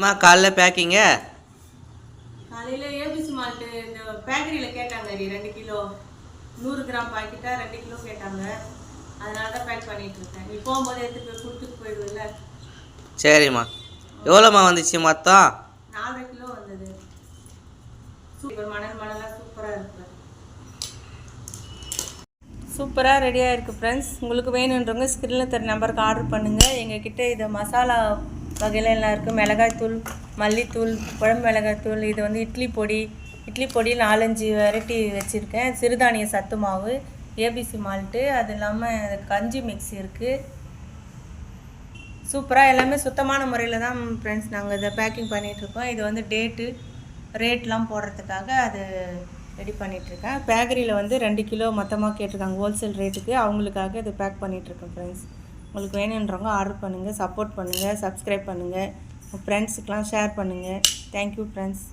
அம்மா காலைல பேக்கிங்க காலையில் ஏபிசி மால்ட்டு இந்த பேக்கரியில் கேட்டாங்க ரெண்டு கிலோ நூறு கிராம் பாக்கெட்டாக ரெண்டு கிலோ கேட்டாங்க. அதனால தான் பேக் பண்ணிட்டு இருக்கேன். நீ போகும்போது எடுத்து போய் கொடுத்துட்டு போயிடுவில்ல? சரிம்மா. எவ்வளோம்மா வந்துச்சு மொத்தம்? நாலரை கிலோ வந்தது. சூப்பர் மணல் மணலாக சூப்பராக இருக்கு. சூப்பராக ரெடியாக இருக்குது ஃப்ரெண்ட்ஸ் உங்களுக்கு வேணுன்றவங்க ஸ்க்ரீனில் தர நம்பருக்கு ஆர்டர் பண்ணுங்கள் எங்ககிட்ட இது மசாலா வகையில் எல்லாம் இருக்குது மிளகாய்த்தூள் மல்லித்தூள் குழம்பு மிளகாய்த்தூள் இது வந்து இட்லி பொடி. இட்லி பொடி நாலஞ்சு வெரைட்டி வச்சுருக்கேன். சிறுதானிய சத்து மாவு ஏபிசி மால்ட்டு அது இல்லாமல் கஞ்சி மிக்ஸி இருக்குது சூப்பராக எல்லாமே சுத்தமான முறையில் தான் ஃப்ரெண்ட்ஸ் நாங்கள் இதை பேக்கிங் பண்ணிகிட்ருக்கோம் இது வந்து டேட்டு ரேட்லாம் போடுறதுக்காக அது ரெடி பண்ணிகிட்ருக்கேன் பேக்கரியில் வந்து ரெண்டு கிலோ மொத்தமாக கேட்டிருக்காங்க ஹோல்சேல் ரேட்டுக்கு அவங்களுக்காக இது பேக் பண்ணிகிட்ருக்கேன் ஃப்ரெண்ட்ஸ் உங்களுக்கு வேணுன்றவங்க ஆர்டர் பண்ணுங்கள் சப்போர்ட் பண்ணுங்கள் சப்ஸ்கிரைப் பண்ணுங்கள் உங்கள் ஃப்ரெண்ட்ஸுக்கெலாம் ஷேர் பண்ணுங்கள் தேங்க்யூ ஃப்ரெண்ட்ஸ்